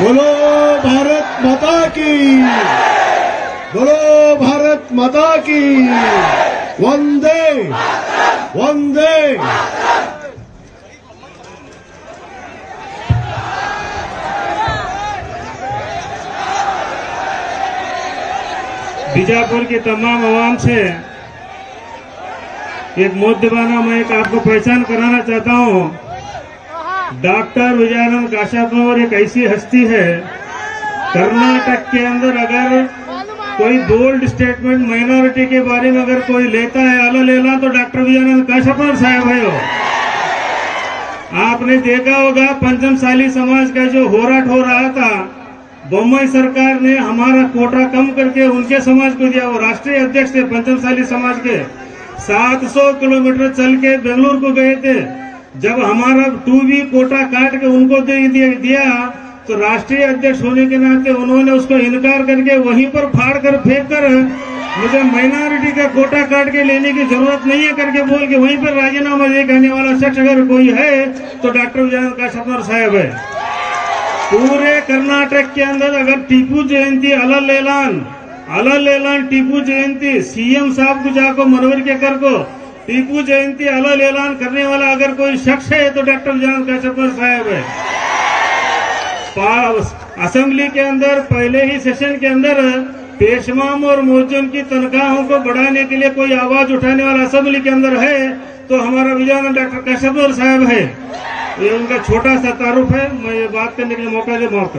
बोलो भारत माता की। बोलो भारत माता की। वंदे वंदे। बीजापुर की तमाम आवाम से एक मुद्दबाना मैं एक आपको पहचान कराना चाहता हूँ। डॉक्टर विजयानंद काशापुर एक ऐसी हस्ती है। कर्नाटक के अंदर अगर कोई बोल्ड स्टेटमेंट माइनॉरिटी के बारे में अगर कोई लेता है, आला लेना तो डॉक्टर विजयानंद काशापुर साहब है वो। आपने देखा होगा पंचमशाली समाज का जो होराट हो रहा था, बम्बई सरकार ने हमारा कोटा कम करके उनके समाज को दिया। वो राष्ट्रीय अध्यक्ष थे पंचमशाली समाज के। 700 किलोमीटर चल के बेंगलुरु को गए थे। जब हमारा टू बी कोटा काट के उनको दे दिया, तो राष्ट्रीय अध्यक्ष होने के नाते उन्होंने उसको इनकार करके वहीं पर फाड़ कर फेंक कर मुझे माइनॉरिटी का कोटा काट के लेने की ज़रूरत नहीं है करके बोल के वहीं पर राजीनामा दे कहने वाला शख्स अगर कोई है तो डॉक्टर विजय का सपनर साहब है। पूरे कर्नाटक के अंदर अगर टीपू जयंती अलल लेलान अलल लेलान टीपू जयंती सीएम साहब को जाको मनोहर के कर को टीपू जयंती अलल ऐलान करने वाला अगर कोई शख्स है तो डॉक्टर जान काशपर साहब है। असेंबली के अंदर, पहले ही सेशन के अंदर पेशमाम और मोजम की तनख्वाहों को बढ़ाने के लिए कोई आवाज़ उठाने वाला असेंबली के अंदर है तो हमारा विजयानंद डॉक्टर काशपर साहब है। ये उनका छोटा सा तारुफ है, मैं ये बात करने के लिए मौका दे माफ़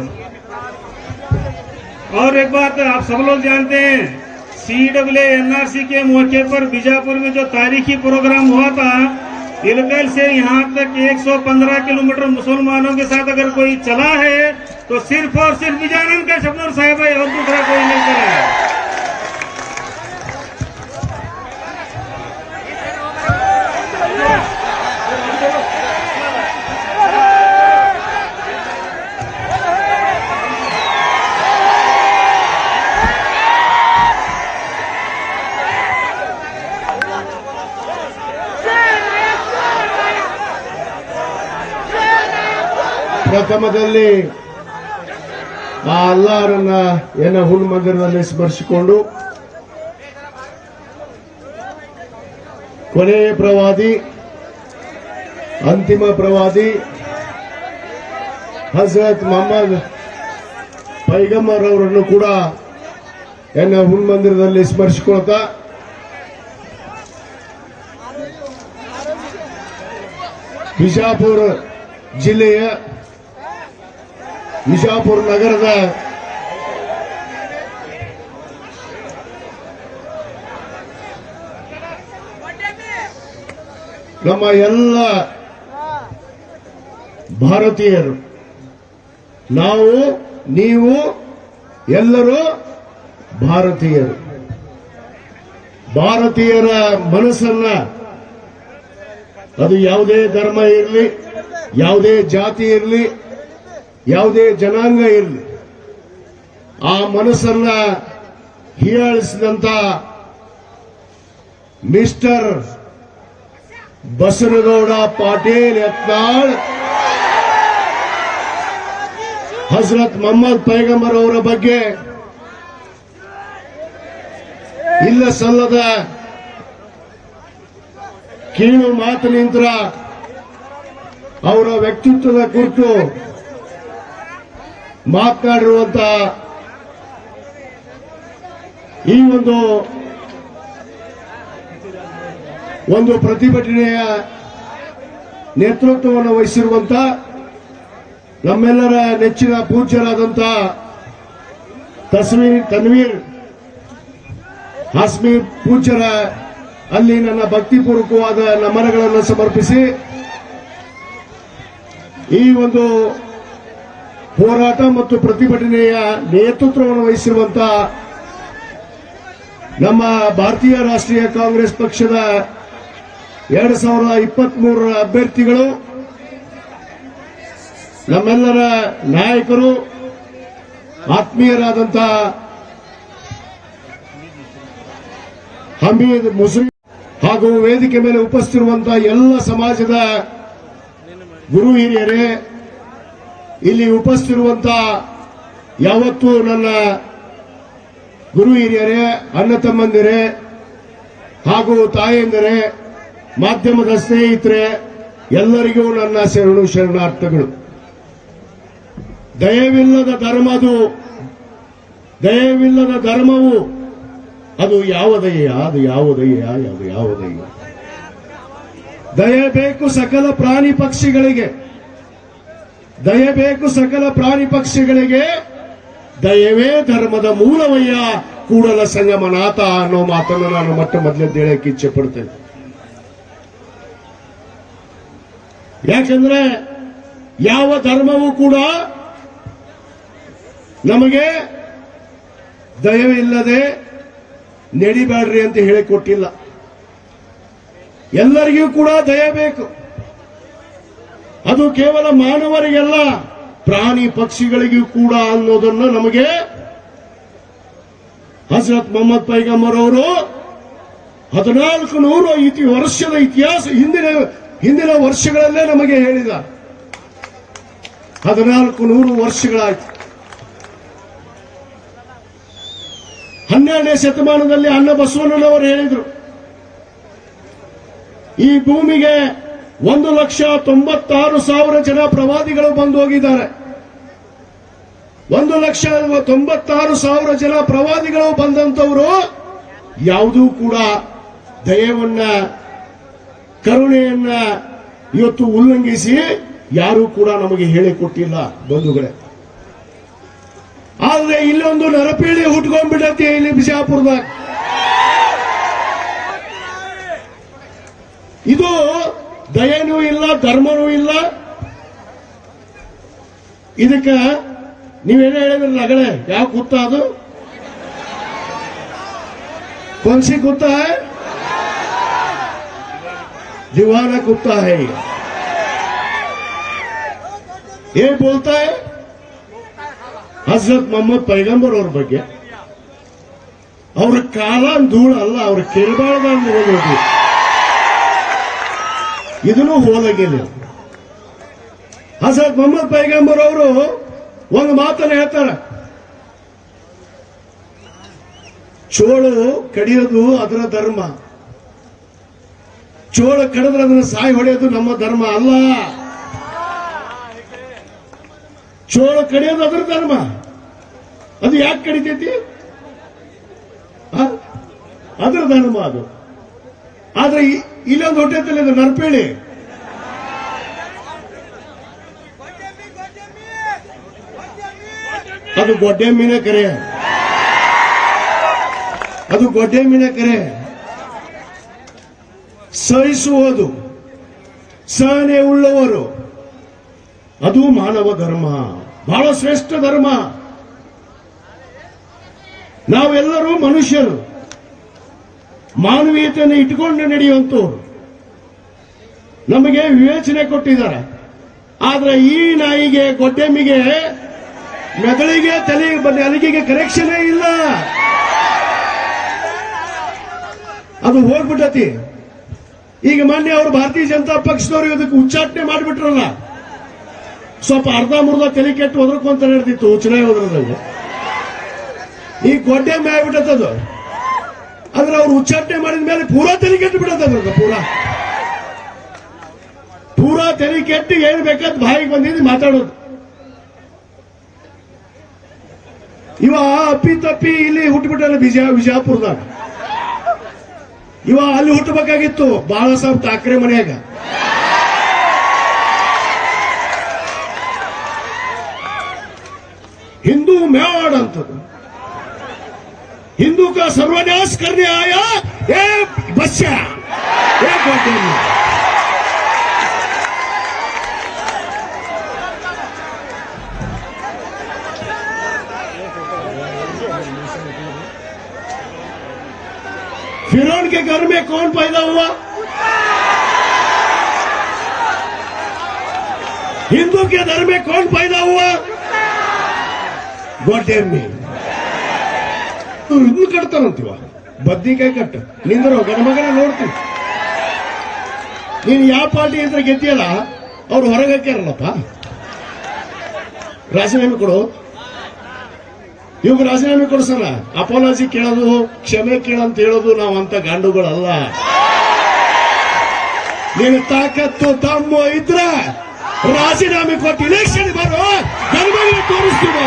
और एक बात आप सब लोग जानते हैं सी डब्ल्यू एनआरसी के मौके पर बीजापुर में जो तारीखी प्रोग्राम हुआ था इलकल से यहाँ तक 115 किलोमीटर मुसलमानों के साथ अगर कोई चला है तो सिर्फ़ और सिर्फ़ विजानंद का शबनूर साहब है और दूसरा कोई नहीं चला है ಪ್ರಥಮದಲ್ಲಿ ಆ ಅಲ್ಲಾರನ್ನ ಏನ ಹುಲ್ ಮಂದಿರದಲ್ಲಿ ಸ್ಮರಿಸಿಕೊಂಡು ಕೊನೆಯ ಪ್ರವಾದಿ, ಅಂತಿಮ ಪ್ರವಾದಿ, ಹಜರತ್ ಮೊಹಮ್ಮದ್ ಪೈಗಮ್ಮರ್ ಅವರನ್ನು ಕೂಡ ಎನ್ನ ಹುಲ್ ಮಂದಿರದಲ್ಲಿ ಸ್ಮರಿಸಿಕೊಳ್ತಾ ಬಿಜಾಪುರ ಜಿಲ್ಲೆಯ ವಿಜಾಪುರ ನಗರದ ನಮ್ಮ ಎಲ್ಲ ಭಾರತೀಯರು, ನಾವು, ನೀವು, ಎಲ್ಲರೂ ಭಾರತೀಯರು. ಭಾರತೀಯರ ಮನಸ್ಸನ್ನ ಅದು ಯಾವುದೇ ಧರ್ಮ ಇರಲಿ, ಯಾವುದೇ ಜಾತಿ ಇರಲಿ ಯಾವುದೇ ಜನಾಂಗ ಇರಲಿ, ಆ ಮನಸ್ಸನ್ನ ಹೀಯಾಳಿಸಿದಂತ ಮಿಸ್ಟರ್ ಬಸನಗೌಡ ಪಾಟೀಲ್ ಯತ್ನಾಳ್, ಹಜರತ್ ಮೊಹಮ್ಮದ್ ಪೈಗಂಬರ್ ಅವರ ಬಗ್ಗೆ ಇಲ್ಲ ಸಲ್ಲದ ಕೀಳು ಮಾತಿನಿಂದ ಅವರ ವ್ಯಕ್ತಿತ್ವದ ಕುರಿತು ಮಾತನಾಡಿರುವಂತ ಈ ಒಂದು ಒಂದು ಪ್ರತಿಭಟನೆಯ ನೇತೃತ್ವವನ್ನು ವಹಿಸಿರುವಂತ ನಮ್ಮೆಲ್ಲರ ನೆಚ್ಚಿನ ಪೂಜ್ಯರಾದಂತ ತಸ್ವೀರ್ ತನ್ವೀರ್ ಹಾಸ್ಮಿ ಪೂಜ್ಯರ ಅಲ್ಲಿ ನನ್ನ ಭಕ್ತಿಪೂರ್ವಕವಾದ ನಮನಗಳನ್ನು ಸಮರ್ಪಿಸಿ ಈ ಒಂದು ಹೋರಾಟ ಮತ್ತು ಪ್ರತಿಭಟನೆಯ ನೇತೃತ್ವವನ್ನು ವಹಿಸಿರುವಂತ ನಮ್ಮ ಭಾರತೀಯ ರಾಷ್ಟ್ರೀಯ ಕಾಂಗ್ರೆಸ್ ಪಕ್ಷದ ಎರಡು ಸಾವಿರದ ಇಪ್ಪತ್ತ್ ಮೂರರ ಅಭ್ಯರ್ಥಿಗಳು, ನಮ್ಮೆಲ್ಲರ ನಾಯಕರು, ಆತ್ಮೀಯರಾದಂತಹ ಹಮೀದ್ ಮುಸ್ಲಿಂ ಹಾಗೂ ವೇದಿಕೆ ಮೇಲೆ ಉಪಸ್ಥಿತಿರುವಂತಹ ಎಲ್ಲ ಸಮಾಜದ ಗುರು ಹಿರಿಯರೇ ಇಲ್ಲಿ ಉಪಸ್ಥಿರುವಂತ ಯಾವತ್ತೂ ನನ್ನ ಗುರು ಹಿರಿಯರೇ, ಅಣ್ಣ ತಮ್ಮಂದಿರೇ, ಹಾಗೂ ತಾಯಂದಿರೇ, ಮಾಧ್ಯಮದ ಸ್ನೇಹಿತರೆ, ಎಲ್ಲರಿಗೂ ನನ್ನ ಶರಣು ಶರಣಾರ್ಥಗಳು. ದಯವಿಲ್ಲದ ಧರ್ಮದು ದಯವಿಲ್ಲದ ಧರ್ಮವು. ಅದು ಯಾವ ದಯೆಯ ಅದು ಯಾವ ದಯ? ಅದು ಯಾವ ದಯ? ದಯ ಬೇಕು ಸಕಲ ಪ್ರಾಣಿ ಪಕ್ಷಿಗಳಿಗೆ. ದಯ ಬೇಕು ಸಕಲ ಪ್ರಾಣಿ ಪಕ್ಷಿಗಳಿಗೆ. ದಯವೇ ಧರ್ಮದ ಮೂಲವಯ್ಯ. ಕೂಡಲ ಸಂಗಮನಾಥ ಅನ್ನೋ ಮಾತನ್ನು ನಾನು ಮತ್ತೆ ಮೊದಲೇ ಹೇಳಕ್ಕೆ ಇಚ್ಛೆ ಪಡ್ತೇನೆ ಯಾಕಂದ್ರೆ ಯಾವ ಧರ್ಮವೂ ಕೂಡ ನಮಗೆ ದಯವಿಲ್ಲದೆ ನಡಿಬೇಡ್ರಿ ಅಂತ ಹೇಳಿಕೊಟ್ಟಿಲ್ಲ. ಎಲ್ಲರಿಗೂ ಕೂಡ ದಯ ಬೇಕು. ಅದು ಕೇವಲ ಮಾನವರಿಗೆಲ್ಲ, ಪ್ರಾಣಿ ಪಕ್ಷಿಗಳಿಗೂ ಕೂಡ ಅನ್ನೋದನ್ನು ನಮಗೆ ಹಜರತ್ ಮೊಹಮ್ಮದ್ ಪೈಗಂಬರ್ ಅವರು ಹದಿನಾಲ್ಕು ನೂರು ಇತಿ ವರ್ಷದ ಇತಿಹಾಸ ಹಿಂದಿನ ಹಿಂದಿನ ವರ್ಷಗಳಲ್ಲೇ ನಮಗೆ ಹೇಳಿದ. ಹದಿನಾಲ್ಕು ನೂರು ವರ್ಷಗಳಾಯ್ತು. ಹನ್ನೆರಡನೇ ಶತಮಾನದಲ್ಲಿ ಅನ್ನ ಬಸವಣ್ಣನವರು ಹೇಳಿದ್ರು, ಈ ಭೂಮಿಗೆ ಒಂದು ಲಕ್ಷ ತೊಂಬತ್ತಾರು ಸಾವಿರ ಜನ ಪ್ರವಾದಿಗಳು ಬಂದು ಹೋಗಿದ್ದಾರೆ. ಒಂದು ಲಕ್ಷ ತೊಂಬತ್ತಾರು ಸಾವಿರ ಜನ ಪ್ರವಾದಿಗಳು ಬಂದಂತವರು ಯಾವುದೂ ಕೂಡ ದಯವನ್ನ, ಕರುಣೆಯನ್ನ ಇವತ್ತು ಉಲ್ಲಂಘಿಸಿ ಯಾರೂ ಕೂಡ ನಮಗೆ ಹೇಳಿಕೊಟ್ಟಿಲ್ಲ ಬಂಧುಗಳೇ. ಆದ್ರೆ ಇಲ್ಲೊಂದು ನರಪೀಳಿ ಹುಟ್ಕೊಂಡ್ಬಿಡತ್ತೆ ಇಲ್ಲಿ ಬಿಜಾಪುರದಾಗ. ಇದು ದಯನೂ ಇಲ್ಲ ಧರ್ಮನೂ ಇಲ್ಲ ಇದಕ್ಕ ನೀವೇನೋ ಹೇಳಿದ್ರಲ್ಲ ಅಗಳೆ ಯಾವ ಕುತ್ತ ಅದು कौन कुत्ता है दीवाना कुत्ता है ये ये बोलता है ಹಜರತ್ ಮೊಹಮ್ಮದ್ ಪೈಗಂಬರ್ ಅವ್ರ ಬಗ್ಗೆ ಅವ್ರ ಕಾಲ ಧೂಳ ಅಲ್ಲ ಅವ್ರ ಕಿರ್ಬಾಳ್ದ ಹೋಗಿ ಇದನ್ನು ಹೋದಂಗಿಲ್ಲ ಹಸರ್ ಮೊಹಮ್ಮದ್ ಪೈಗಂಬರ್ ಅವರು ಒಂದು ಮಾತನ್ನು ಹೇಳ್ತಾರೆ. ಚೋಳು ಕಡಿಯೋದು ಅದರ ಧರ್ಮ. ಚೋಳ ಕಡಿದ್ರೆ ಅದನ್ನು ಸಾಯಿ ಹೊಡೆಯೋದು ನಮ್ಮ ಧರ್ಮ ಅಲ್ಲ. ಚೋಳ ಕಡಿಯೋದು ಅದರ ಧರ್ಮ. ಅದು ಯಾಕೆ ಕಡಿತೈತಿ? ಅದರ ಧರ್ಮ ಅದು. ಆದ್ರೆ ಇಲ್ಲೊಂದು ಹೊಟ್ಟೆತ್ತಲ್ಲ ತಲೆ ನರ್ಪೇಳಿ ಅದು ಗೊಡ್ಡೆ ಮೀನ ಕರೆ. ಅದು ಗೊಡ್ಡೆ ಮೀನ ಕರೆ ಸಹಿಸುವುದು ಸಹನೆ ಉಳ್ಳವರು. ಅದು ಮಾನವ ಧರ್ಮ. ಬಹಳ ಶ್ರೇಷ್ಠ ಧರ್ಮ. ನಾವೆಲ್ಲರೂ ಮನುಷ್ಯರು. ಮಾನವೀಯತೆಯನ್ನು ಇಟ್ಕೊಂಡು ನಡೆಯುವಂತವ್ರು. ನಮಗೆ ವಿವೇಚನೆ ಕೊಟ್ಟಿದ್ದಾರೆ. ಆದ್ರೆ ಈ ನಾಯಿಗೆ, ಗೊಡ್ಡೆಮ್ಮಿಗೆ, ಮೆದುಳಿಗೆ, ತಲೆ ಅಲಿಗೆಗೆ ಕರೆಕ್ಷನೇ ಇಲ್ಲ. ಅದು ಹೋಗ್ಬಿಟ್ಟತಿ. ಈಗ ಮೊನ್ನೆ ಅವರು ಭಾರತೀಯ ಜನತಾ ಪಕ್ಷದವರು ಇದಕ್ಕೆ ಉಚ್ಚಾಟನೆ ಮಾಡಿಬಿಟ್ರಲ್ಲ. ಸ್ವಲ್ಪ ಅರ್ಧ ಮುರ್ಧ ತಲೆ ಕೆಟ್ಟು ಒದರ್ಕೊಂತ ನಡೆದಿತ್ತು ಚುನಾವಣೆ ಈ ಗೊಡ್ಡೆ ಆಗ್ಬಿಟ್ಟದು ಆದ್ರೆ ಅವ್ರು ಉಚ್ಚಾಟನೆ ಮಾಡಿದ ಮೇಲೆ ಪೂರಾ ತಲೆ ಕೆಟ್ಟು ಬಿಡತ್ತದ ಪೂರಾ. ಪೂರಾ ತಲೆ ಕೆಟ್ಟು ಏನ್ ಬೇಕಾದ್ ಬಾಯಿಗೆ ಬಂದಿದ್ದು ಮಾತಾಡೋದು. ಇವ ಅಪ್ಪಿ ತಪ್ಪಿ ಇಲ್ಲಿ ಹುಟ್ಟುಬಿಟ್ಟಲ್ಲ ಬಿಜಾ, ಬಿಜಾಪುರದಾಗ. ಇವ ಅಲ್ಲಿ ಹುಟ್ಟಬೇಕಾಗಿತ್ತು ಬಾಳ ಸಾಹೇಬ್ ಠಾಕ್ರೆ ಮನೆಯಾಗ. ಹಿಂದೂ ಮೇವಾಡ್ ಅಂತದ್ದು. हिंदू का सर्वनाश करने आया ये बच्चा। ये गोटेली। फिरौन के घर में कौन पैदा हुआ? हिंदू के घर में कौन पैदा हुआ? ಇವ್ ಇದನ್ನ ಕಟ್ತಾನಂತೀವ ಬದ್ನಿಕಾಯಿ ಕಟ್ಟ. ನಿಂದ್ರು ಗಣಮಗನ ನೋಡ್ತೀವಿ ನೀನು ಯಾವ ಪಾರ್ಟಿ ಇದ್ರೆ ಗೆದ್ದಿಯಲ್ಲ, ಅವ್ರು ಹೊರಗೆ ಹಾಕ್ಯಾರಲ್ಲಪ್ಪ. ರಾಜೀನಾಮೆ ಕೊಡು. ಇವಾಗ ರಾಜೀನಾಮೆ ಕೊಡ್ಸಲ್ಲ. ಅಪಾಲಜಿ ಕೇಳೋದು, ಕ್ಷಮೆ ಕೇಳಂತ ಹೇಳೋದು ನಾವು ಅಂತ ಗಾಂಡುಗಳಲ್ಲ. ನೀನು ತಾಕತ್ತು ತಮ್ಮ ಇದ್ರ ರಾಜೀನಾಮೆ ಕೊಟ್ಟು ಇಲೆಕ್ಷನ್ ಬರೋ ಗಣಮಗನ ತೋರಿಸ್ತೀವಿ?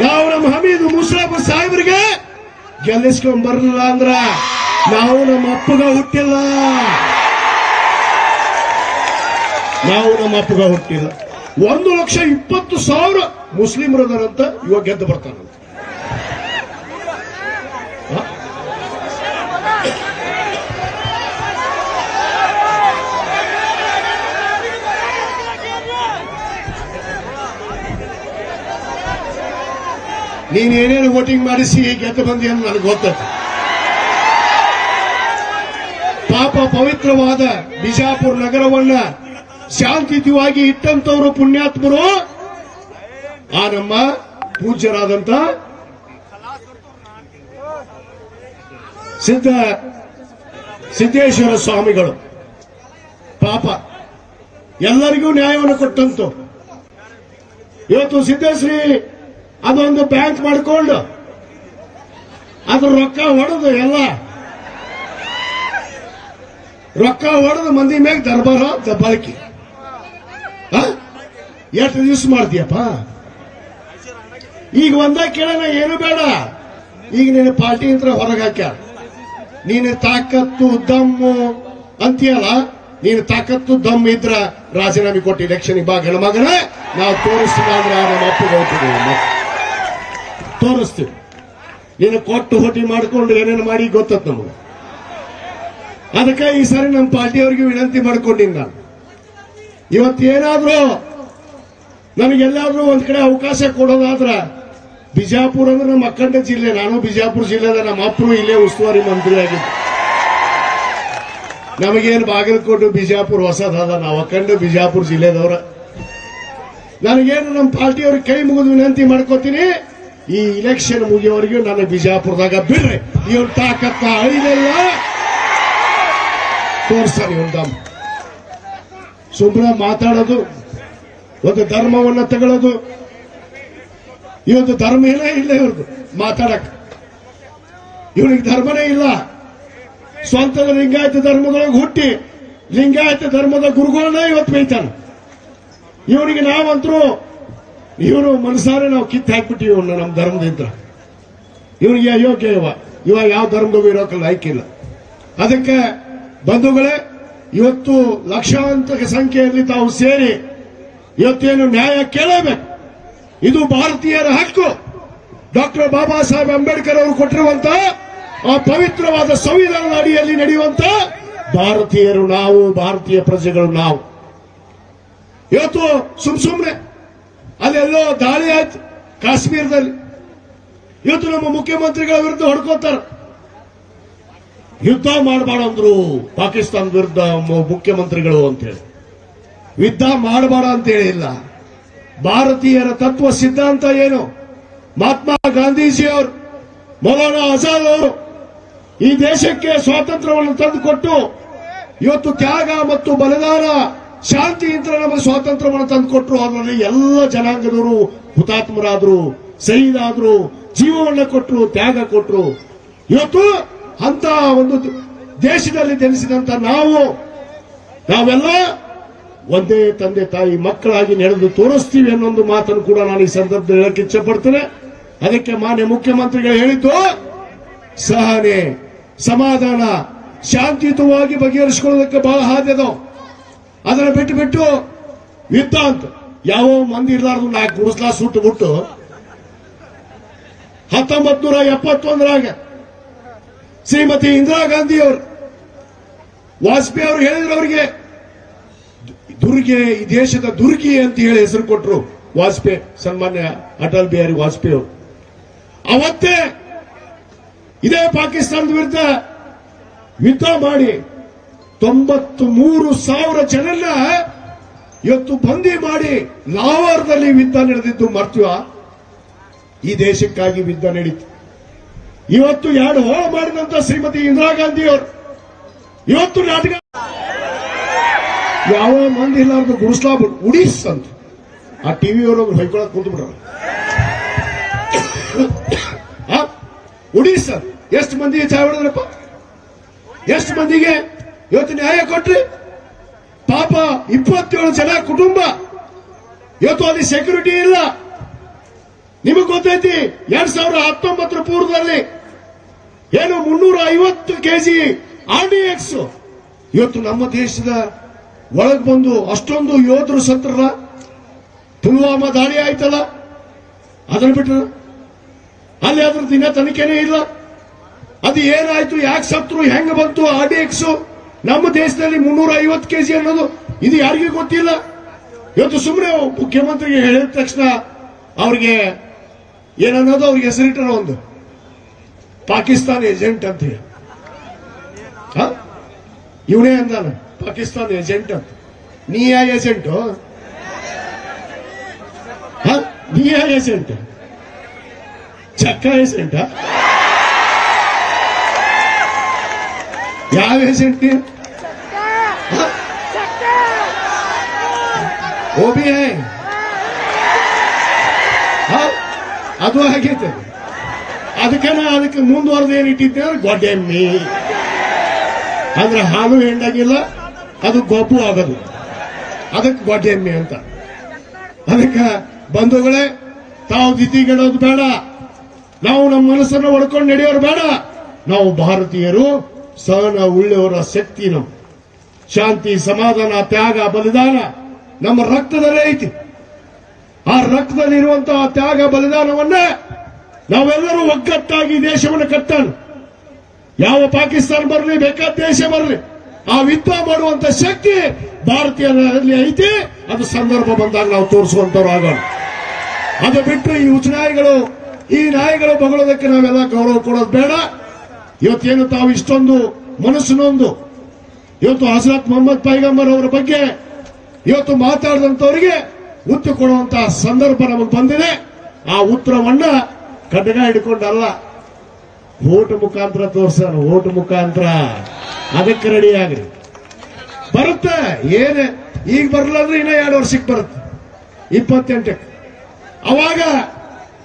ನಾವು ನಮ್ಮ ಹಮೀದು ಮುಷರಫ್ ಸಾಹೇಬ್ರಿಗೆ ಗೆಲ್ಲಿಸ್ಕೊಂಡ್ ಬರಲಿಲ್ಲ ಅಂದ್ರ ನಾವು ನಮ್ಮ ಅಪ್ಪಗ ಹುಟ್ಟಿಲ್ಲ. ನಾವು ನಮ್ಮ ಅಪ್ಪಗ ಹುಟ್ಟಿಲ್ಲ. ಒಂದು ಲಕ್ಷ ಇಪ್ಪತ್ತು ಸಾವಿರ ಮುಸ್ಲಿಮರದರಂತ ಇವಾಗ ಗೆದ್ದು ಬರ್ತಾನಂತ ನೀನ್ ಏನೇನು ವೋಟಿಂಗ್ ಮಾಡಿಸಿ ಗೆದ್ದು ಬಂದಿ ಅಂತ ನನಗೆ ಗೊತ್ತೈತೆ ಪಾಪ ಪವಿತ್ರವಾದ ಬಿಜಾಪುರ ನಗರವನ್ನ ಶಾಂತಿಯುತವಾಗಿ ಇಟ್ಟಂತವರು ಪುಣ್ಯಾತ್ಮರು ಆ ನಮ್ಮ ಪೂಜ್ಯರಾದಂತ ಸಿದ್ಧ ಸಿದ್ದೇಶ್ವರ ಸ್ವಾಮಿಗಳು. ಪಾಪ ಎಲ್ಲರಿಗೂ ನ್ಯಾಯವನ್ನು ಕೊಟ್ಟಂತು ಇವತ್ತು ಸಿದ್ದೇಶ್ರೀ ಅದೊಂದು ಬ್ಯಾಂಕ್ ಮಾಡಿಕೊಂಡು ಅದು ರೊಕ್ಕ ಹೊಡೆದು ಎಲ್ಲ ರೊಕ್ಕ ಹೊಡೆದು ಮಂದಿ ಮ್ಯಾಗ ದರ್ಬಾರ ದಬ್ಬಾಳಿಕೆ? ಎಷ್ಟು ದಿವಸ ಮಾಡ್ತೀಯಪ್ಪ? ಈಗ ಒಂದ ಕೇಳೋಣ, ಏನು ಬೇಡ. ಈಗ ನೀನು ಪಾರ್ಟಿ ಅಂತ ಹೊರಗೆ ಹಾಕ್ಯಾರ ನೀನು ತಾಕತ್ತು ದಮ್ಮು ಅಂತೀಯಲ್ಲ, ನೀನು ತಾಕತ್ತು ದಮ್ ಇದ್ರ ರಾಜೀನಾಮೆ ಕೊಟ್ಟು ಇಲೆಕ್ಷನ್ ಬಾ ಗಣಮಗನ ನಾವು ತೋರಿಸ್ತೀವಿ ಅಂದ್ರೆ ನಮ್ಮ ಅಪ್ಪಿಗೆ ಹೋಗ್ತೀವಿ. ತೋರಿಸ್ತೀವಿ ನೀನು ಕೊಟ್ಟು ಹೊಟ್ಟಿ ಮಾಡಿಕೊಂಡು ಏನೇನು ಮಾಡಿ ಗೊತ್ತತ್ ನಮಗೆ. ಅದಕ್ಕೆ ಈ ಸಾರಿ ನಮ್ಮ ಪಾರ್ಟಿಯವರಿಗೆ ವಿನಂತಿ ಮಾಡ್ಕೊಂಡಿನಿ ನಾನು. ಇವತ್ತೇನಾದ್ರೂ ನಮಗೆಲ್ಲಾದ್ರೂ ಒಂದ್ ಕಡೆ ಅವಕಾಶ ಕೊಡೋದಾದ್ರ ಬಿಜಾಪುರ ಅಂದ್ರೆ ನಮ್ಮ ಅಕ್ಕಂಡ ಜಿಲ್ಲೆ, ನಾನು ಬಿಜಾಪುರ ಜಿಲ್ಲೆದ ನಮ್ಮ ಅಪ್ಪರು ಇಲ್ಲೇ ಉಸ್ತುವಾರಿ ಮಂತ್ರಿ ಆಗಿದ್ದು. ನಮಗೇನು ಬಾಗಲಕೋಟೆ, ಬಿಜಾಪುರ ಹೊಸದಾದ ನಾವು ಅಖಂಡ ಬಿಜಾಪುರ ಜಿಲ್ಲೆದವರ. ನನಗೇನು ನಮ್ಮ ಪಾರ್ಟಿಯವ್ರಿಗೆ ಕೈ ಮುಗಿದು ವಿನಂತಿ ಮಾಡ್ಕೋತೀನಿ. ಈ ಇಲೆಕ್ಷನ್ ಮುಗಿಯೋವರೆಗೂ ನನ್ನ ಬಿಜಾಪುರದಾಗ ಬಿಡ್ರಿ. ಇವ್ರ ತಾಕತ್ತ ಅಳಿಲಿಲ್ಲ ತೋರ್ಸ್ತಾನೆ ಇವನ್ ದಮ್. ಸುಮ್ಮನೆ ಮಾತಾಡೋದು, ಒಂದು ಧರ್ಮವನ್ನ ತಗೊಳ್ಳೋದು. ಇವತ್ತು ಧರ್ಮ ಏನೇ ಇಲ್ಲ ಇವ್ರದ್ದು ಮಾತಾಡಕ್. ಇವನಿಗೆ ಧರ್ಮನೇ ಇಲ್ಲ. ಸ್ವಂತದ ಲಿಂಗಾಯತ ಧರ್ಮದೊಳಗೆ ಹುಟ್ಟಿ, ಲಿಂಗಾಯತ ಧರ್ಮದ ಗುರುಗಳನ್ನೇ ಇವತ್ತು ಬೈತಾನೆ. ಇವನಿಗೆ ನಾವಂತರೂ ಇವನು ಮನಸಾರೆ ನಾವು ಕಿತ್ತು ಹಾಕ್ಬಿಟ್ಟಿವಿ ಇವನ್ನ ನಮ್ಮ ಧರ್ಮದಿಂದ ಇವನಿಗೆ ಅಯೋಗ್ಯ ಇವ ಇವಾಗ ಯಾವ ಧರ್ಮದಗೂ ಇರೋಕಲ್ಲ ಆಯ್ಕಿಲ್ಲ ಅದಕ್ಕೆ ಬಂಧುಗಳೇ, ಇವತ್ತು ಲಕ್ಷಾಂತರ ಸಂಖ್ಯೆಯಲ್ಲಿ ತಾವು ಸೇರಿ ಇವತ್ತೇನು ನ್ಯಾಯ ಕೇಳಬೇಕು? ಇದು ಭಾರತೀಯರ ಹಕ್ಕು. ಡಾಕ್ಟರ್ ಬಾಬಾ ಸಾಹೇಬ್ ಅಂಬೇಡ್ಕರ್ ಅವರು ಕೊಟ್ಟಿರುವಂತ ಆ ಪವಿತ್ರವಾದ ಸಂವಿಧಾನದ ಅಡಿಯಲ್ಲಿ ನಡೆಯುವಂತ ಭಾರತೀಯರು ನಾವು, ಭಾರತೀಯ ಪ್ರಜೆಗಳು ನಾವು. ಇವತ್ತು ಸುಮ್ ಸುಮ್ನೆ ಅಲ್ಲೆಲ್ಲೋ ದಾಳಿ ಆಯ್ತು. ಕಾಶ್ಮೀರದಲ್ಲಿ. ಇವತ್ತು ನಮ್ಮ ಮುಖ್ಯಮಂತ್ರಿಗಳ ವಿರುದ್ಧ ಹೊಡ್ಕೋತಾರ. ಯುದ್ಧ ಮಾಡಬಾರ್ದಂದ್ರು ಪಾಕಿಸ್ತಾನ ವಿರುದ್ಧ ಮುಖ್ಯಮಂತ್ರಿಗಳು ಮುಖ್ಯಮಂತ್ರಿಗಳು ಅಂತೇಳಿ. ಯುದ್ಧ ಮಾಡಬೇಡ ಅಂತ ಹೇಳಿಲ್ಲ ಭಾರತೀಯರ ತತ್ವ ಸಿದ್ಧಾಂತ ಏನು? ಮಹಾತ್ಮ ಗಾಂಧೀಜಿ ಅವರು ಮೌಲಾನಾ ಆಜಾದ್ ಅವರು ಈ ದೇಶಕ್ಕೆ ಸ್ವಾತಂತ್ರ್ಯವನ್ನು ತಂದುಕೊಟ್ಟು ಇವತ್ತು ತ್ಯಾಗ ಮತ್ತು ಬಲಿದಾನ ಶಾಂತಿಯಿಂದ ನಮಗೆ ಸ್ವಾತಂತ್ರ್ಯವನ್ನು ತಂದುಕೊಟ್ರು ಅದರಲ್ಲಿ ಎಲ್ಲ ಜನಾಂಗದವರು ಹುತಾತ್ಮರಾದ್ರು, ಶಹೀದಾದ್ರು, ಜೀವವನ್ನ ಕೊಟ್ಟರು ತ್ಯಾಗ ಕೊಟ್ಟರು ಇವತ್ತು ಅಂತ ಒಂದು ದೇಶದಲ್ಲಿ ಜನಿಸಿದಂತ ನಾವು, ನಾವೆಲ್ಲ ಒಂದೇ ತಂದೆ ತಾಯಿ ಮಕ್ಕಳಾಗಿ ನಡೆದು ತೋರಿಸ್ತೀವಿ ಅನ್ನೊಂದು ಮಾತನ್ನು ಕೂಡ ನಾನು ಈ ಸಂದರ್ಭದಲ್ಲಿ ಹೇಳಕ್ಕೆ ಇಚ್ಛೆ ಅದಕ್ಕೆ ಮಾನ್ಯ ಮುಖ್ಯಮಂತ್ರಿಗಳು ಹೇಳಿದ್ದು, ಸಹನೆ, ಸಮಾಧಾನ, ಶಾಂತಿಯುತವಾಗಿ ಬಗೆಹರಿಸಿಕೊಳ್ಳೋದಕ್ಕೆ ಬಹಳ ಹಾದಿ ಅದನ್ನ ಬಿಟ್ಟು ಬಿಟ್ಟು ಯುದ್ಧ ಅಂತ ಯಾವ ಮಂದಿ ಇರ್ಲಾರ್ದು ನಾಲ್ಕು ಗುಡಿಸ್ಲಾ ಸುಟ್ಟು ಬಿಟ್ಟು ಹತ್ತೊಂಬತ್ ನೂರ ಎಪ್ಪತ್ತೊಂದರಾಗ ಶ್ರೀಮತಿ ಇಂದಿರಾ ಗಾಂಧಿ ಅವರು ವಾಜಪೇಯಿ ಅವರು ಹೇಳಿದ್ರು ಅವರಿಗೆ, ದುರ್ಗೆ ಈ ದೇಶದ ದುರ್ಗಿ ಅಂತ ಹೇಳಿ ಹೆಸರು ಕೊಟ್ಟರು ವಾಜಪೇಯಿ, ಸನ್ಮಾನ್ಯ ಅಟಲ್ ಬಿಹಾರಿ ವಾಜಪೇಯಿ ಅವರು. ಅವತ್ತೇ ಇದೇ ಪಾಕಿಸ್ತಾನದ ವಿರುದ್ಧ ಯುದ್ಧ ಮಾಡಿ ತೊಂಬತ್ತು ಮೂರು ಸಾವಿರ ಜನನ್ನ ಇವತ್ತು ಬಂದಿ ಮಾಡಿ ಲಾವಾರದಲ್ಲಿ ವಿದ್ದ ನಡೆದಿದ್ದು ಮರ್ತೀವ ಈ ದೇಶಕ್ಕಾಗಿ ವಿದ್ದ ನಡೀತು. ಇವತ್ತು ಎರಡು ಹೋಳ ಮಾಡಿದಂತ ಶ್ರೀಮತಿ ಇಂದಿರಾ ಗಾಂಧಿ ಅವರು ಇವತ್ತು ನಾಟಕ ಯಾವ ಮಂದಿ ಇಲ್ಲಾರ್ದು ಗುಡಿಸ್ಲಾ ಉಡಿಸ್ ಅಂತ. ಆ ಟಿವಿ ಅವರು ಹೊಯ್ಕೊಳಕ್ ಕುಂತು ಬಿಡ್ರ ಉಡೀಸ್ ಎಷ್ಟು ಮಂದಿಗೆ ಚಾ ಹೊಡೆದ್ರಪ್ಪ? ಎಷ್ಟು ಮಂದಿಗೆ ಇವತ್ತು ನ್ಯಾಯ ಕೊಟ್ರಿ ಪಾಪ ಇಪ್ಪತ್ತೇಳು ಜನ ಕುಟುಂಬ, ಇವತ್ತು ಅಲ್ಲಿ ಸೆಕ್ಯೂರಿಟಿ ಇಲ್ಲ. ನಿಮಗೆ ಗೊತ್ತೈತಿ, ಎರಡ್ ಸಾವಿರದ ಹತ್ತೊಂಬತ್ತರ ಪೂರ್ವದಲ್ಲಿ ಏನು ಮುನ್ನೂರ ಐವತ್ತು ಕೆಜಿ ಆರ್ ಎಕ್ಸ್ ಇವತ್ತು ನಮ್ಮ ದೇಶದ ಒಳಗ್ ಬಂದು ಅಷ್ಟೊಂದು ಯೋಧರು ಸತ್ರಲ್ಲ ಪುಲ್ವಾಮಾ ದಾಳಿ ಆಯ್ತಲ್ಲ? ಅದನ್ನ ಬಿಟ್ರ ಅಲ್ಲಿ ಅದ್ರ ದಿನ ತನಿಖೆನೇ ಇಲ್ಲ. ಅದು ಏನಾಯ್ತು, ಯಾಕೆ ಸತ್ರು ಹೆಂಗ್ ಬಂತು ಆರ್ ನಮ್ಮ ದೇಶದಲ್ಲಿ ಮುನ್ನೂರ ಐವತ್ತು ಕೆಜಿ ಅನ್ನೋದು ಇದು ಯಾರಿಗೂ ಗೊತ್ತಿಲ್ಲ. ಇವತ್ತು ಸುಮ್ಮನೆ ಮುಖ್ಯಮಂತ್ರಿಗೆ ಹೇಳಿದ ತಕ್ಷಣ ಅವ್ರಿಗೆ ಏನನ್ನೋದು ಅವ್ರಿಗೆ ಹೆಸರಿಟ್ಟರ ಒಂದು ಪಾಕಿಸ್ತಾನ್ ಏಜೆಂಟ್ ಅಂತ ಹೇಳಿ. ಇವನೇ ಅಂದಾನ, ಪಾಕಿಸ್ತಾನ್ ಏಜೆಂಟ್ ಅಂತ. ನೀ ಯಾ ಏಜೆಂಟು? ನೀ ಯಾ ಏಜೆಂಟ್? ಚಕ್ಕ ಏಜೆಂಟ? ಯಾವ ಏಜೆಂಟ್ ಓಬಿ ಓ ಬಿ ಹೈ? ಅದು ಆಗೈತೆ ಅದಕ್ಕೆ ನಾ ಅದಕ್ಕೆ ಮುಂದುವರೆದು ಏನು ಇಟ್ಟಿದ್ದೆ ಅಂದ್ರೆ ಗೊಡ್ಡೆಮ್ಮಿ ಅಂದ್ರೆ ಹಾಲು ಹೆಂಡಾಗಿಲ್ಲ ಅದು ಗೊಬ್ಬು ಆಗೋದು. ಅದಕ್ಕೆ ಗೊಡ್ಡೆಮ್ಮಿ ಅಂತ. ಅದಕ್ಕೆ ಬಂಧುಗಳೇ ತಾವು ದಿತಿಗೆಡೋದು ಬೇಡ. ನಾವು ನಮ್ಮ ಮನಸ್ಸನ್ನು ಒಡ್ಕೊಂಡು ನಡೆಯೋರು ಬೇಡ. ನಾವು ಭಾರತೀಯರು ಸಹನ ಉಳ್ಳವರ ಶಕ್ತಿ ನಮ್ಮ ಶಾಂತಿ, ಸಮಾಧಾನ, ತ್ಯಾಗ, ಬಲಿದಾನ ನಮ್ಮ ರಕ್ತದಲ್ಲೇ ಐತಿ. ಆ ರಕ್ತದಲ್ಲಿರುವಂತಹ ತ್ಯಾಗ, ಬಲಿದಾನವನ್ನ ನಾವೆಲ್ಲರೂ ಒಗ್ಗಟ್ಟಾಗಿ ದೇಶವನ್ನು ಕಟ್ಟಾನ. ಯಾವ ಪಾಕಿಸ್ತಾನ ಬರಲಿ, ಬೇಕಾದ ದೇಶ ಬರಲಿ, ಆ ಯುದ್ಧ ಮಾಡುವಂತ ಶಕ್ತಿ ಭಾರತೀಯರಲ್ಲಿ ಐತಿ. ಅದು ಸಂದರ್ಭ ಬಂದಾಗ ನಾವು ತೋರಿಸುವಂತವ್ರು ಆಗೋಣ. ಅದು ಬಿಟ್ಟು ಈ ಉಚನಾಯಿಗಳು ಈ ನಾಯಿಗಳು ಬಗಳೋದಕ್ಕೆ ನಾವೆಲ್ಲ ಗೌರವ ಕೊಡೋದು ಬೇಡ. ಇವತ್ತೇನು ತಾವು ಇಷ್ಟೊಂದು ಮನಸ್ಸಿನೊಂದು ಇವತ್ತು ಹಜರತ್ ಮೊಹಮ್ಮದ್ ಪೈಗಂಬರ್ ಅವರ ಬಗ್ಗೆ ಇವತ್ತು ಮಾತಾಡಿದಂತವರಿಗೆ ಉತ್ತರ ಕೊಡುವಂತ ಸಂದರ್ಭ ನಮಗೆ ಬಂದಿದೆ. ಆ ಉತ್ತರವನ್ನ ಖಡ್ಗ ಹಿಡ್ಕೊಂಡಲ್ಲ. ಓಟ್ ಮುಖಾಂತರ ತೋರ್ಸ ಓಟ್ ಮುಖಾಂತರ. ಅದಕ್ಕೆ ರೆಡಿ ಬರುತ್ತೆ, ಏನೇ, ಈಗ ಬರಲ್ಲ ಅಂದ್ರೆ ಇನ್ನ ಎರಡು ವರ್ಷಕ್ಕೆ ಬರುತ್ತೆ. ಇಪ್ಪತ್ತೆಂಟಕ್ಕೆ. ಅವಾಗ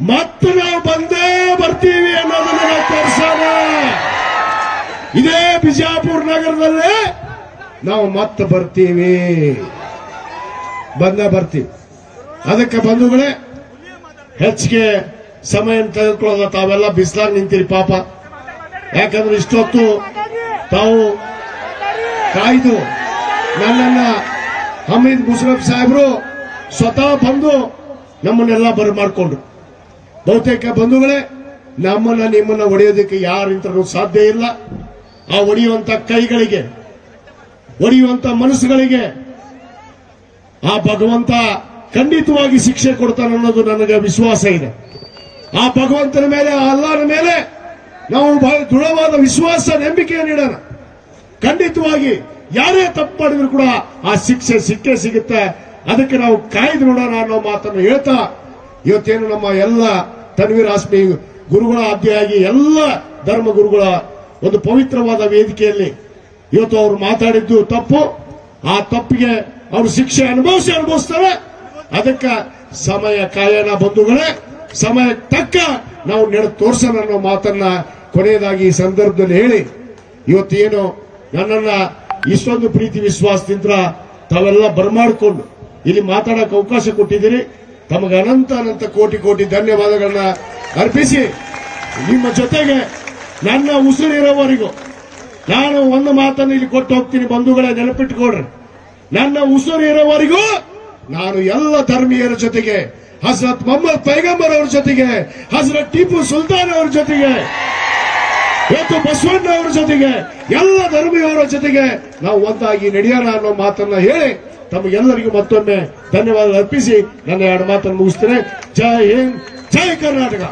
ಮತ್ತೆ ನಾವು ಬಂದೇ ಬರ್ತೀವಿ ಅನ್ನೋದನ್ನ ನಾವು ತೋರಿಸೋಣ. ಇದೇ ಬಿಜಾಪುರ ನಗರದಲ್ಲಿ ನಾವು ಮತ್ತೆ ಬರ್ತೀವಿ. ಬಂದೇ ಬರ್ತೀವಿ. ಅದಕ್ಕೆ ಬಂಧುಗಳೇ, ಹೆಚ್ಚಿಗೆ ಸಮಯ ತೆಗೆದುಕೊಳ್ಳೋದ ತಾವೆಲ್ಲ ಬಿಸಿಲಾಗಿ ನಿಂತೀರಿ ಪಾಪ. ಯಾಕಂದ್ರೆ ಇಷ್ಟೊತ್ತು ತಾವು ಕಾಯ್ದು ನನ್ನನ್ನ ಹಮೀದ್ ಮುಷರಫ್ ಸಾಹೇಬ್ರು ಸ್ವತಃ ಬಂದು ನಮ್ಮನ್ನೆಲ್ಲ ಬರ ಮಾಡಿಕೊಂಡ್ರು ಬಹುತೇಕ ಬಂಧುಗಳೇ, ನಮ್ಮನ್ನ ನಿಮ್ಮನ್ನ ಒಡೆಯೋದಕ್ಕೆ ಯಾರಿಂತರೂ ಸಾಧ್ಯ ಇಲ್ಲ. ಆ ಒಡೆಯುವಂತ ಕೈಗಳಿಗೆ, ಒಡೆಯುವಂತ ಮನಸ್ಸುಗಳಿಗೆ, ಆ ಭಗವಂತ ಖಂಡಿತವಾಗಿ ಶಿಕ್ಷೆ ಕೊಡ್ತಾನೆ ಅನ್ನೋದು ನನಗೆ ವಿಶ್ವಾಸ ಇದೆ. ಆ ಭಗವಂತನ ಮೇಲೆ, ಆ ಅಲ್ಲಾನ ಮೇಲೆ ನಾವು ದೃಢವಾದ ವಿಶ್ವಾಸ, ನಂಬಿಕೆ ನೀಡೋಣ. ಖಂಡಿತವಾಗಿ ಯಾರೇ ತಪ್ಪು ಮಾಡಿದ್ರು ಕೂಡ ಆ ಶಿಕ್ಷೆ, ಸಿಕ್ಕೇ ಸಿಗುತ್ತೆ. ಅದಕ್ಕೆ ನಾವು ಕಾಯ್ದು ನೋಡೋಣ ಅನ್ನೋ ಮಾತನ್ನು ಹೇಳ್ತಾ ಇವತ್ತೇನು ನಮ್ಮ ಎಲ್ಲ ತನ್ವೀರ್ ಆಸ್ಮಿ ಗುರುಗಳ ಆದ್ಯಾಗಿ ಎಲ್ಲ ಧರ್ಮ ಗುರುಗಳ ಒಂದು ಪವಿತ್ರವಾದ ವೇದಿಕೆಯಲ್ಲಿ ಇವತ್ತು ಅವರು ಮಾತಾಡಿದ್ದು ತಪ್ಪು. ಆ ತಪ್ಪಿಗೆ ಅವರು ಶಿಕ್ಷೆ ಅನುಭವಿಸಿ ಅನುಭವಿಸ್ತಾರೆ. ಅದಕ್ಕೆ ಸಮಯ ಕಾಯನ ಬಂಧುಗಳೇ, ಸಮಯ ತಕ್ಕ ನಾವು ನೆಡ ತೋರ್ಸೋಣ ಅನ್ನೋ ಮಾತನ್ನ ಕೊನೆಯದಾಗಿ ಈ ಸಂದರ್ಭದಲ್ಲಿ ಹೇಳಿ, ಇವತ್ತೇನು ನನ್ನನ್ನ ಇಷ್ಟೊಂದು ಪ್ರೀತಿ, ವಿಶ್ವಾಸದಿಂದ ತಾವೆಲ್ಲ ಬರಮಾಡಿಕೊಂಡು ಇಲ್ಲಿ ಮಾತಾಡಕ್ಕೆ ಅವಕಾಶ ಕೊಟ್ಟಿದ್ದೀರಿ. ತಮಗೆ ಅನಂತ ಅನಂತ ಕೋಟಿ ಕೋಟಿ ಧನ್ಯವಾದಗಳನ್ನ ಅರ್ಪಿಸಿ ನಿಮ್ಮ ಜೊತೆಗೆ ನನ್ನ ಉಸಿರಿರೋವರೆಗೂ ನಾನು ಒಂದು ಮಾತನ್ನು ಇಲ್ಲಿ ಕೊಟ್ಟು ಹೋಗ್ತೀನಿ, ಬಂಧುಗಳೇ ನೆನಪಿಟ್ಟುಕೊಡ್ರಿ ನನ್ನ ಉಸಿರು ಇರೋವರೆಗೂ ನಾನು ಎಲ್ಲ ಧರ್ಮೀಯರ ಜೊತೆಗೆ ಹಸರತ್ ಮೊಹಮ್ಮದ್ ಪೈಗಂಬರ್ ಅವ್ರ ಜೊತೆಗೆ ಹಸರತ್ ಟಿಪ್ಪು ಸುಲ್ತಾನ್ ಅವ್ರ ಜೊತೆಗೆ ಇವತ್ತು ಬಸವಣ್ಣ ಅವರ ಜೊತೆಗೆ, ಎಲ್ಲ ಧರ್ಮೀಯವರ ಜೊತೆಗೆ ನಾವು ಒಂದಾಗಿ ನಡೆಯೋಣ ಅನ್ನೋ ಮಾತನ್ನ ಹೇಳಿ ತಮಗೆಲ್ಲರಿಗೂ ಮತ್ತೊಮ್ಮೆ ಧನ್ಯವಾದ ಅರ್ಪಿಸಿ ನನ್ನ ಎರಡು ಮಾತನ್ನು ಮುಗಿಸ್ತೇನೆ. ಜೈ ಹಿಂದ್ ಜೈ ಕರ್ನಾಟಕ.